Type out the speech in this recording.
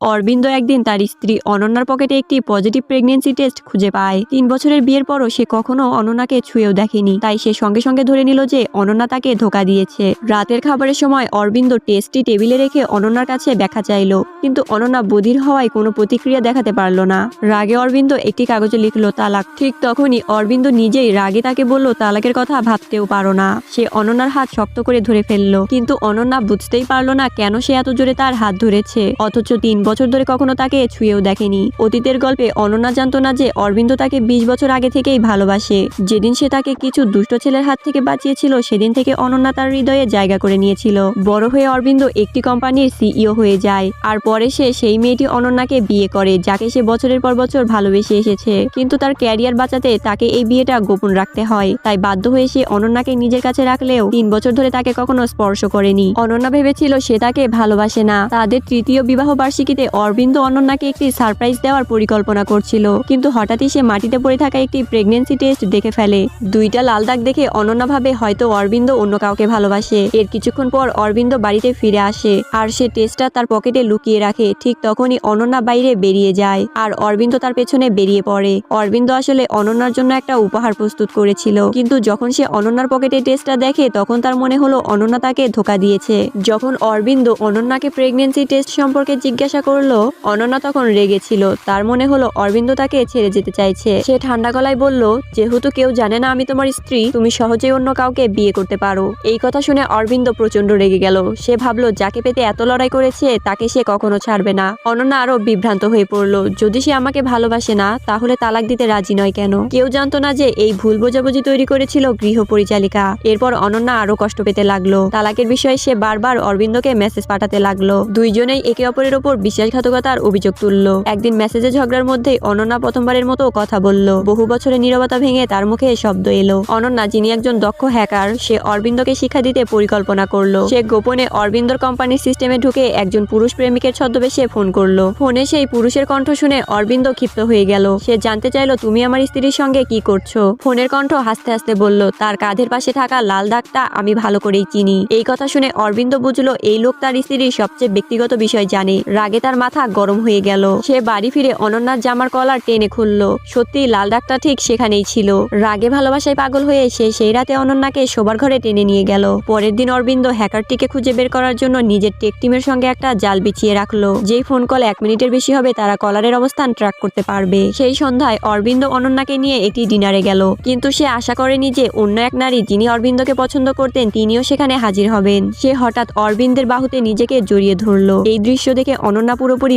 অরবিন্দ একদিন তার স্ত্রী অনন্যার পকেটে একটি পজিটিভ প্রেগনেন্সি টেস্ট খুঁজে পায়। তিন বছরের বিয়ের পরও সে কখনো অনন্যাকে ছুঁয়েও দেখেনি। তাই সে সঙ্গে সঙ্গে ধরে নিল যে অনন্যা তাকে ধোকা দিয়েছে। রাতের খাবারের সময় অরবিন্দ টেস্টটি টেবিলে রেখে অনন্যার কাছে ব্যাখ্যা চাইল। কিন্তু অনন্যা বধির হওয়ায় কোনো প্রতিক্রিয়া দেখাতে পারল না। রাগে অরবিন্দ একটি কাগজে লিখল তালাক। ঠিক তখনই অরবিন্দ নিজেই রাগে তাকে বলল তালাকের কথা ভাবতেও পারো না। সে অনন্যার হাত শক্ত করে ধরে ফেলল। কিন্তু অনন্যা বুঝতেই পারল না কেন সে এত জোরে তার হাত ধরেছে। অথচ তিন বছর ধরে কখনো তাকে ছুঁয়েও দেখেনি। অতীতের গল্পে অনন্যা জানতো না যে অরবিন্দ তাকে বিশ বছর আগে থেকেই ভালোবাসে। যেদিন সে তাকে কিছু দুষ্ট ছেলের হাত থেকে বাঁচিয়েছিল, সেদিন থেকে অনন্যা তার হৃদয়ে জায়গা করে নিয়েছিল। বড় হয়ে অরবিন্দ একটি কোম্পানির সিইও হয়ে যায়। আর পরে সে সেই মেয়েটি অনন্যাকে বিয়ে করে, যাকে সে বছরের পর বছর ভালোবেসে এসেছে। কিন্তু তার ক্যারিয়ার বাঁচাতে তাকে এই বিয়েটা গোপন রাখতে হয়। তাই বাধ্য হয়ে সে অনন্যাকে নিজের কাছে রাখলেও তিন বছর ধরে তাকে কখনো স্পর্শ করেনি। অনন্যা ভেবেছিল সে তাকে ভালোবাসে না। তাদের তৃতীয় বিবাহ বার্ষিকীতে অরবিন্দ অনন্যাকে একটি সারপ্রাইজ দেওয়ার পরিকল্পনা করছিল। কিন্তু হঠাৎই সে মাটিতে পড়ে থাকা একটি প্রেগনেন্সি টেস্ট দেখে ফেলে। দুইটা লাল দাগ দেখে অনন্যা ভাবে হয়তো অরবিন্দ অন্য কাউকে ভালোবাসে। এর কিছুক্ষণ পর অরবিন্দ বাড়িতে ফিরে আসে আর সে টেস্টটা তার পকেটে লুকিয়ে রাখে। ঠিক তখনই অনন্যা বাইরে বেরিয়ে যায় আর অরবিন্দ তার পেছনে বেরিয়ে পড়ে। অরবিন্দ আসলে অনন্যার জন্য একটা উপহার প্রস্তুত করেছিল। কিন্তু যখন সে অনন্যার পকেটে টেস্টটা দেখে, তখন তার মনে হলো অনন্যা তাকে ধোকা দিয়েছে। যখন অরবিন্দ অনন্যাকে প্রেগনেন্সি টেস্ট সম্পর্কে জিজ্ঞাসা করল, অনন্যা তখন রেগেছিল তার মনে হলো অরবিন্দ তাকে ছেড়ে যেতে চাইছে। সে ঠান্ডা গলায় বলল, যেহেতু কেউ জানে না আমি তোমার স্ত্রী, তুমি সহজেই অন্য কাউকে বিয়ে করতে পারো। এই কথা শুনে অরবিন্দ প্রচণ্ড রেগে গেল। সে ভাবলো, যাকে পেতে এত লড়াই করেছে, তাকে সে কখনো ছাড়বে না। অনন্যা আরও বিভ্রান্ত হয়ে পড়ল, যদি সে আমাকে ভালোবাসে না, তাহলে তালাক দিতে রাজি নয় কেন? কেউ জানতো না যে এই ভুল বোঝাবুঝি তৈরি করেছিল গৃহ পরিচালিকা এরপর অনন্যা আরও কষ্ট পেতে লাগল। তালাকের বিষয়ে সে বারবার অরবিন্দকে মেসেজ পাঠাতে লাগল। দুইজনেই একে অপরের ওপর বিশ্বাসঘাতকতার অভিযোগ তুললো। একদিন মেসেজে ঝগড়ার মধ্যে অনন্যা প্রথমবারের মতো কথা বলল। বহু বছরের নীরবতা ভেঙে তার মুখে শব্দ এলো। অনন্যা, যিনি একজন দক্ষ হ্যাকার, সে অরবিন্দকে শিক্ষা দিতে পরিকল্পনা করল। সে গোপনে অরবিন্দর কোম্পানির সিস্টেমে ঢুকে একজন পুরুষ প্রেমিকের ছদ্মবেশে ফোন করল। ফোনে সেই পুরুষের কণ্ঠ শুনে অরবিন্দ ক্ষিপ্ত হয়ে গেল। সে জানতে চাইলো, তুমি আমার স্ত্রীর সঙ্গে কি করছ? ফোনের কণ্ঠ হাসতে হাসতে বলল, তার কাঁধের পাশে থাকা লাল দাগটা আমি ভালো করেই চিনি। এই কথা শুনে অরবিন্দ বুঝলো, এই লোক তার স্ত্রীর সবচেয়ে ব্যক্তিগত বিষয় জানে। রাগে তার মাথা গরম হয়ে গেল। সে বাড়ি ফিরে অনন্যার জামার কলার টেনে খুললো। সত্যি লাল দাগটা ঠিক সেখানেই ছিল। রাগে ভালোবাসায় পাগল হয়ে সে সেই রাতে অনন্যাকে শোবার ঘরে টেনে নিয়ে গেল। পরের দিন অরবিন্দ হ্যাকারটিকে খুঁজে বের করার জন্য নিজের টেক টিমের সঙ্গে একটা জাল বিছিয়ে রাখল। যেই ফোন কল এক মিনিটের বেশি হবে তারা কলারের অবস্থান ট্র্যাক করতে পারবে। সেই সন্ধ্যায় অরবিন্দ অনন্যাকে নিয়ে একটি ডিনারে গেল। কিন্তু সে আশা করেনি যে অন্য এক নারী যিনি অরবিন্দকে পছন্দ করতেন তিনিও সেখানে হাজির হবেন। সে হঠাৎ অরবিন্দের বাহুতে নিজেকে জড়িয়ে ধরলো। এই দৃশ্য দেখে অনন্যা পুরোপুরি